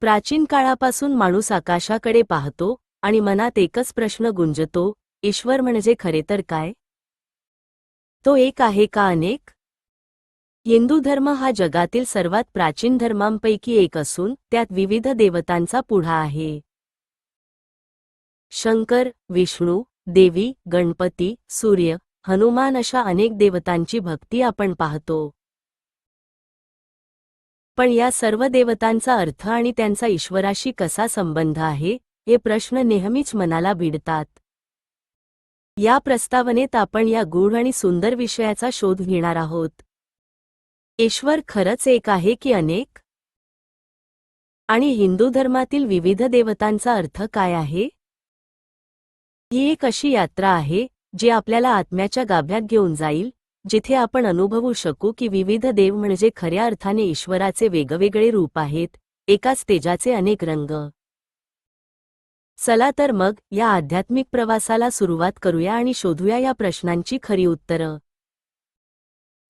प्राचीन काळापासून माणूस आकाशाकडे पाहतो आणि मनात एकच प्रश्न गुंजतो ईश्वर म्हणजे खरे तर काय? तो एक आहे का अनेक? हिंदू धर्म हा जगातील सर्वात प्राचीन धर्मांपैकी एक असून त्यात विविध देवतांचा पुढा आहे. शंकर विष्णू देवी गणपती सूर्य हनुमान अशा अनेक देवतांची भक्ती आपण पाहतो. पण या सर्व देवतांचा अर्थ आणि त्यांचा ईश्वराशी कसा संबंध आहे हे प्रश्न नेहमीच मनाला भिडतात. या प्रस्तावनेत आपण या गूढ आणि सुंदर विषयाचा शोध घेणार आहोत. ईश्वर खरंच एक आहे की अनेक? आणि हिंदू धर्मातील विविध देवतांचा अर्थ काय आहे? ही एक अशी यात्रा आहे जी आपल्याला आत्म्याच्या गाभ्यात घेऊन जाईल जिथे आपण अनुभवू शकू की विविध देव म्हणजे खऱ्या अर्थाने ईश्वराचे वेगवेगळे रूप आहेत एकाच तेजाचे अनेक रंग. चला तर मग या आध्यात्मिक प्रवासाला सुरुवात करूया आणि शोधूया या प्रश्नांची खरी उत्तरं.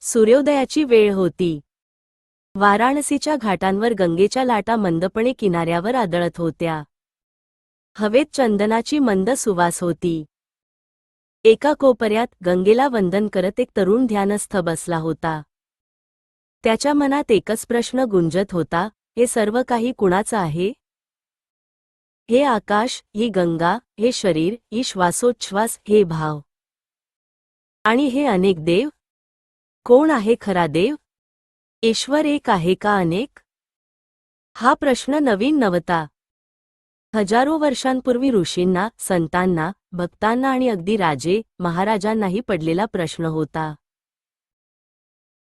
सूर्योदयाची वेळ होती. वाराणसीच्या घाटांवर गंगेच्या लाटा मंदपणे किनाऱ्यावर आदळत होत्या. हवेत चंदनाची मंद सुवास होती. एका कोपऱ्यात गंगेला वंदन करत एक तरुण ध्यानस्थ बसला होता. त्याच्या मनात एकच प्रश्न गुंजत होता हे सर्व काही कुणाचं आहे? हे आकाश ही गंगा हे शरीर ही श्वासोच्छ्वास हे भाव. आणि हे अनेक देव? कोण आहे खरा देव? ईश्वर एक आहे का अनेक? हा प्रश्न नवीन नवता हजारो वर्षांपूर्वी ऋषींना संतांना भक्तांना आणि अगदी राजे महाराजांनाही पडलेला प्रश्न होता.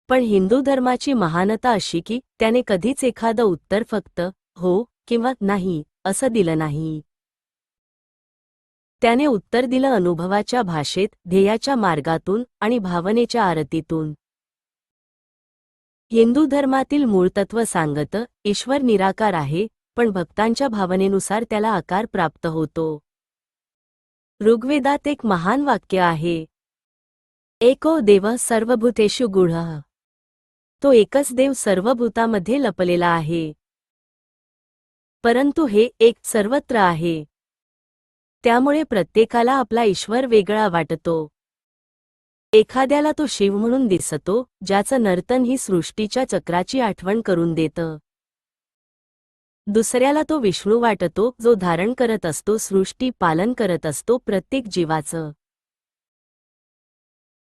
पण हिंदू धर्माची महानता अशी की त्याने कधीच एखादं उत्तर फक्त हो किंवा नाही असं दिलं नाही. त्याने उत्तर दिलं अनुभवाच्या भाषेत ध्येयाच्या मार्गातून आणि भावनेच्या आरतीतून. हिंदू धर्मातील मूळतत्व सांगत ईश्वर निराकार आहे पण भक्तांच्या भावनेनुसार त्याला आकार प्राप्त होतो. ऋग्वेदात एक महान वाक्य आहे. एको देव सर्वभूतेषु गुढ. तो एकच देव सर्व भूतामध्ये लपलेला आहे. परंतु हे एक सर्वत्र आहे. त्यामुळे प्रत्येकाला आपला ईश्वर वेगळा वाटतो. एखाद्याला तो शिव म्हणून दिसतो ज्याचं नर्तन ही सृष्टीच्या चक्राची आठवण करून देतं. दुसऱ्याला तो विष्णू वाटतो जो धारण करत असतो सृष्टी पालन करत असतो प्रत्येक जीवाचं.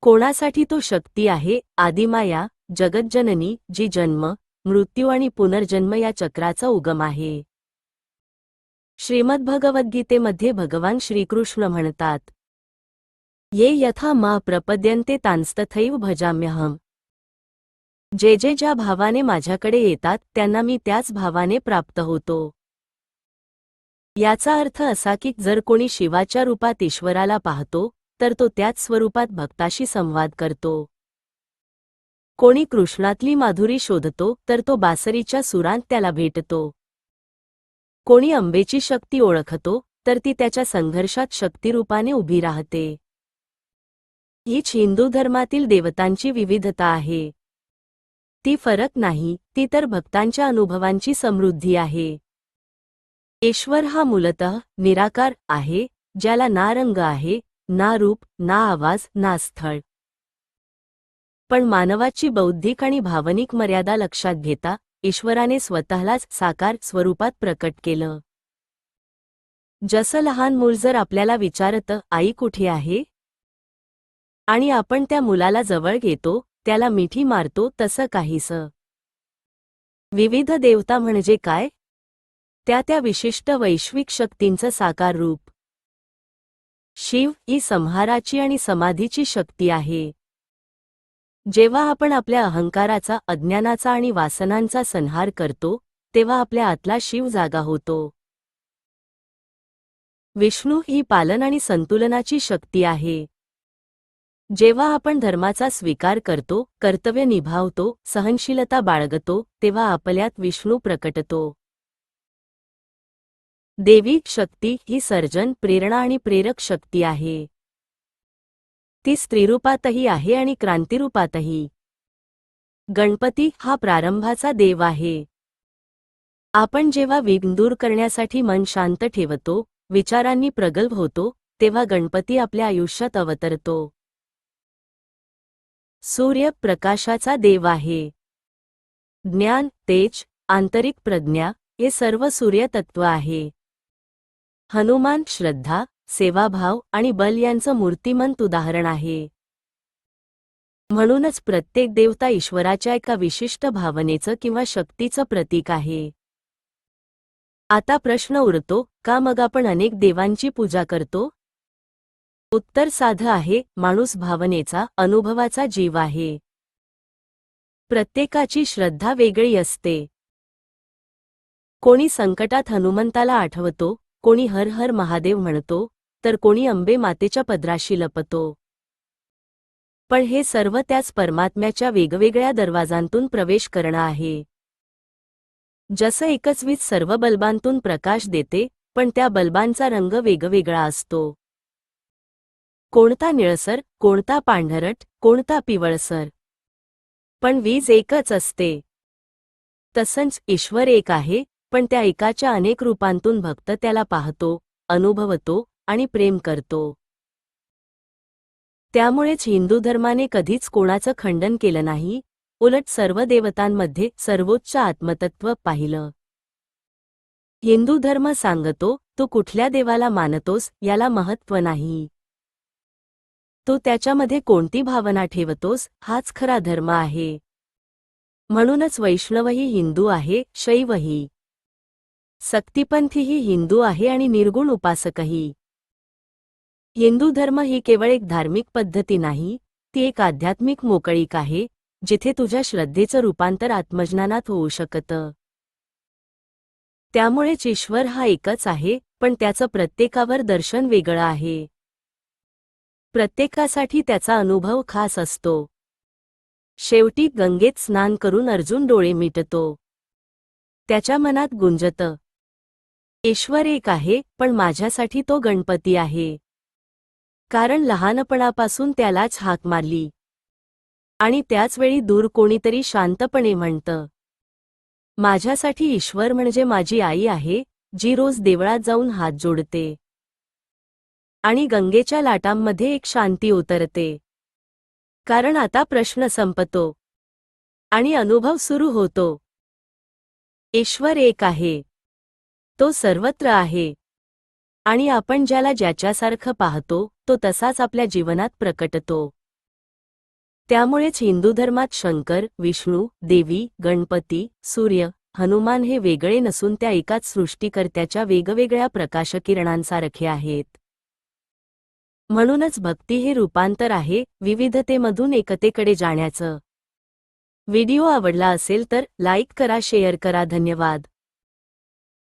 कोणासाठी तो शक्ती आहे? आदिमाया जगज्जननी जी जन्म मृत्यू आणि पुनर्जन्म या चक्राचा उगम आहे. श्रीमद्भगवद्गीतेमध्ये भगवान श्रीकृष्ण म्हणतात ये यथा मा प्रपद्यन्ते तांस्तथैव भजाम्यहम. जे जे ज्या भावाने माझ्याकडे येतात त्यांना मी त्याच भावाने प्राप्त होतो. याचा अर्थ असा की जर कोणी शिवाच्या रूपात ईश्वराला पाहतो तर तो त्याच स्वरूपात भक्ताशी संवाद करतो. कोणी कृष्णातली माधुरी शोधतो तर तो बासरीच्या सुरांत त्याला भेटतो. कोणी अंबेची शक्ती ओळखतो तर ती त्याच्या संघर्षात शक्तिरूपाने उभी राहते. हीच हिंदू धर्मातील देवतांची विविधता आहे. ती फरक नाही ती तर भक्तांच्या अनुभवांची समृद्धी आहे. ईश्वर हा मूलतः निराकार आहे ज्याला ना रंग आहे ना रूप ना आवाज ना स्थळ. पण मानवाची बौद्धिक आणि भावनिक मर्यादा लक्षात घेता ईश्वराने स्वतःलाच साकार स्वरूपात प्रकट केलं. जसं लहान मूल जर आपल्याला विचारतं आई कुठे आहे? आणि आपण त्या मुलाला जवळ घेतो त्याला मिठी मारतो तसं काहीसं. विविध देवता म्हणजे काय? त्या त्या विशिष्ट वैश्विक शक्तींचं साकार रूप. शिव ही संहाराची आणि समाधीची शक्ती आहे. जेव्हा आपण आपल्या अहंकाराचा अज्ञानाचा आणि वासनांचा संहार करतो तेव्हा आपल्या आतला शिव जागा होतो. विष्णू ही पालन आणि संतुलनाची शक्ती आहे. जेव्हा आपण धर्माचा स्वीकार करतो कर्तव्य निभावतो सहनशीलता बाळगतो तेव्हा आपल्यात विष्णू प्रकटतो. देवी शक्ती ही सर्जन प्रेरणा आणि प्रेरक शक्ती आहे. ती स्त्रीरूपातही आहे आणि क्रांतिरूपातही. गणपती हा प्रारंभाचा देव आहे. आपण जेव्हा विघ्न दूर करण्यासाठी मन शांत ठेवतो विचारांनी प्रगल्भ होतो तेव्हा गणपती आपल्या आयुष्यात अवतरतो. सूर्य प्रकाशाचा देव आहे. ज्ञान तेज आंतरिक प्रज्ञा हे सर्व सूर्यतत्व आहे. हनुमान श्रद्धा सेवाभाव आणि बल यांचं मूर्तिमंत उदाहरण आहे. म्हणूनच प्रत्येक देवता ईश्वराच्या एका विशिष्ट भावनेचं किंवा शक्तीचं प्रतीक आहे. आता प्रश्न उरतो का मग आपण अनेक देवांची पूजा करतो? उत्तर साधं आहे माणूस भावनेचा अनुभवाचा जीव आहे. प्रत्येकाची श्रद्धा वेगळी असते. कोणी संकटात हनुमंताला आठवतो कोणी हर हर महादेव म्हणतो तर कोणी अंबे मातेच्या पदराशी लपतो. पण हे सर्व त्याच परमात्म्याच्या वेगवेगळ्या दरवाजांतून प्रवेश करणं आहे. जसं एकच वीज सर्व बल्बांतून प्रकाश देते पण त्या बल्बांचा रंग वेगवेगळा असतो. कोणता निळसर कोणता पांढरट कोणता पिवळसर. पण वीज एकच असते. तसंच ईश्वर एक आहे पण त्या एकाच्या अनेक रूपांतून भक्त त्याला पाहतो अनुभवतो आणि प्रेम करतो. त्यामुळेच हिंदू धर्माने कधीच कोणाचं खंडन केलं नाही उलट सर्व देवतांमध्ये सर्वोच्च आत्मतत्व पाहिलं. हिंदू धर्म सांगतो तू कुठल्या देवाला मानतोस याला महत्त्व नाही. तो त्याच्यामध्ये कोणती भावना ठेवतोस हाच खरा धर्म आहे. म्हणूनच वैष्णवही हिंदू आहे शैवही सक्तिपंथीही हिंदू आहे आणि निर्गुण उपासकही हिंदू धर्म ही केवळ एक धार्मिक पद्धती नाही ती एक आध्यात्मिक मोकळीक आहे जिथे तुझ्या श्रद्धेचं रूपांतर आत्मज्ञानात होऊ शकतं. त्यामुळेच ईश्वर हा एकच आहे पण त्याचं प्रत्येकावर दर्शन वेगळं आहे. प्रत्येकासाठी त्याचा अनुभव खास असतो. शेवटी गंगेत स्नान करून अर्जुन डोळे मिटतो. त्याच्या मनात गुंजतं. ईश्वर एक आहे पण माझ्यासाठी तो गणपती आहे. कारण लहानपणापासून त्यालाच हाक मारली. आणि त्याचवेळी दूर कोणीतरी शांतपणे म्हणतं माझ्यासाठी ईश्वर म्हणजे माझी आई आहे जी रोज देवळात जाऊन हात जोडते. आणि गंगेच्या लाटांमध्ये एक शांती उतरते. कारण आता प्रश्न संपतो. आणि अनुभव सुरू होतो. ईश्वर एक आहे. तो सर्वत्र आहे. आणि आपण ज्याला ज्याच्यासारखं पाहतो तो तसाच आपल्या जीवनात प्रकटतो. त्यामुळेच हिंदू धर्मात शंकर विष्णू देवी गणपती सूर्य हनुमान हे वेगळे नसून त्या एकाच सृष्टीकर्त्याच्या वेगवेगळ्या प्रकाशकिरणांसारखे आहेत. म्हणूनच भक्ती हे रूपांतर आहे विविधतेमधून एकतेकडे जाण्याचं. व्हिडिओ आवडला असेल तर लाईक करा शेअर करा धन्यवाद.